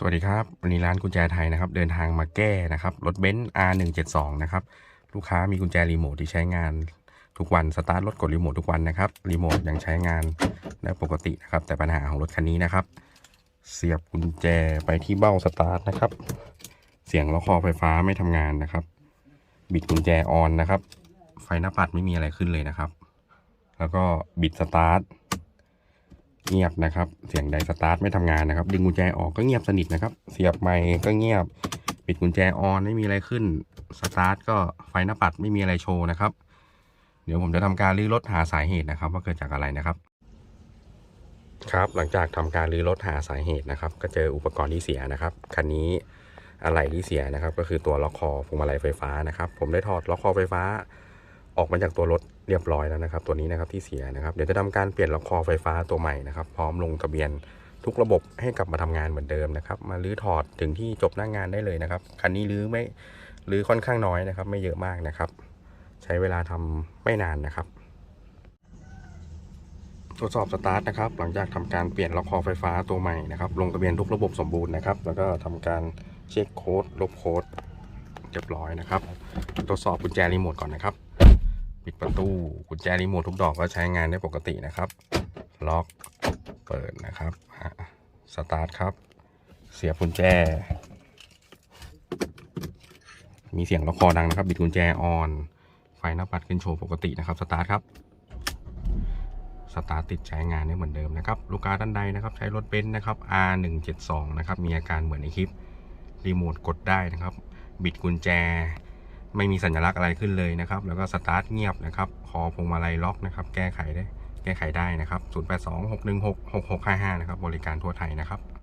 สวัสดีครับ วันนี้ร้านกุญแจไทยนะครับ เดินทางมาแก้นะครับ รถเบนซ์ R172 นะครับ ลูกค้ามีกุญแจรีโมทที่ใช้งานทุกวัน สตาร์ทรถกดรีโมททุกวันนะครับ รีโมทยังใช้งานได้ปกตินะครับ แต่ปัญหาของรถคันนี้นะครับ เสียบกุญแจไปที่เบ้าสตาร์ทนะครับ เสียงล็อกคอไฟฟ้าไม่ทำงานนะครับ บิดกุญแจออนนะครับ ไฟหน้าปัดไม่มีอะไรขึ้นเลยนะครับ แล้วก็บิดสตาร์ท เงียบนะครับ เสียงไดสตาร์ทไม่ทำงานนะครับ ดึงกุญแจออกก็เงียบสนิทนะครับ เสียบไมค์ก็เงียบ ปิดกุญแจออนไม่มีอะไรขึ้น สตาร์ทก็ไฟหน้าปัดไม่มีอะไรโชว์นะครับ เดี๋ยวผมจะทำการรื้อรถหาสาเหตุนะครับ ว่าเกิดจากอะไรนะครับ ครับ หลังจากทำการรื้อรถหาสาเหตุนะครับ ก็เจออุปกรณ์ที่เสียนะครับ คันนี้อะไรที่เสียนะครับ ก็คือตัวล็อกคอพวงมาลัยไฟฟ้านะครับ ผมได้ถอดล็อกคอไฟฟ้า ออกมาจากตัวรถ เรียบร้อยแล้วนะครับ ตัวนี้นะครับที่เสียนะครับเดี๋ยวจะทำการเปลี่ยนล็อกคอไฟฟ้าตัวใหม่นะครับ พร้อมลงทะเบียนทุกระบบให้กลับมาทำงานเหมือนเดิมนะครับมาลื้อถอดถึงที่จบหน้างงานได้เลยนะครับคันนี้ลื้อไม่ลื้อค่อนข้างน้อยนะครับ ไม่เยอะมากนะครับ ใช้เวลาทำไม่นานนะครับตรวจสอบสตาร์ทนะครับหลังจากทำการเปลี่ยนล็อกคอไฟฟ้าตัวใหม่นะครับลงทะเบียนทุกระบบสมบูรณ์นะครับ แล้วก็ทำการเช็คโค้ดลบโค้ดเรียบร้อยนะครับตรวจสอบกุญแจรีโมทก่อนนะครับ ปิดประตูกุญแจรีโมททุกดอกก็ใช้งานได้ปกตินะครับ ล็อกเปิดนะครับอะสตาร์ทครับ เสียบกุญแจ มีเสียงล็อกคอดังนะครับ บิดกุญแจออน ไฟหน้าปัดขึ้นโชว์ปกตินะครับ สตาร์ทครับ สตาร์ทติดใช้งานได้เหมือนเดิมนะครับ ลูกค้าท่านใดนะครับ ใช้รถเบนซ์นะครับ R172 นะครับ มีอาการเหมือนในคลิป รีโมทกดได้นะครับ บิดกุญแจ ไม่มีสัญลักษณ์อะไรขึ้นเลยนะครับ แล้วก็สตาร์ทเงียบนะครับ คอพวงมาลัยล็อกนะครับ แก้ไขได้ แก้ไขได้นะครับ 0826166655 นะครับ บริการทั่วไทยนะครับ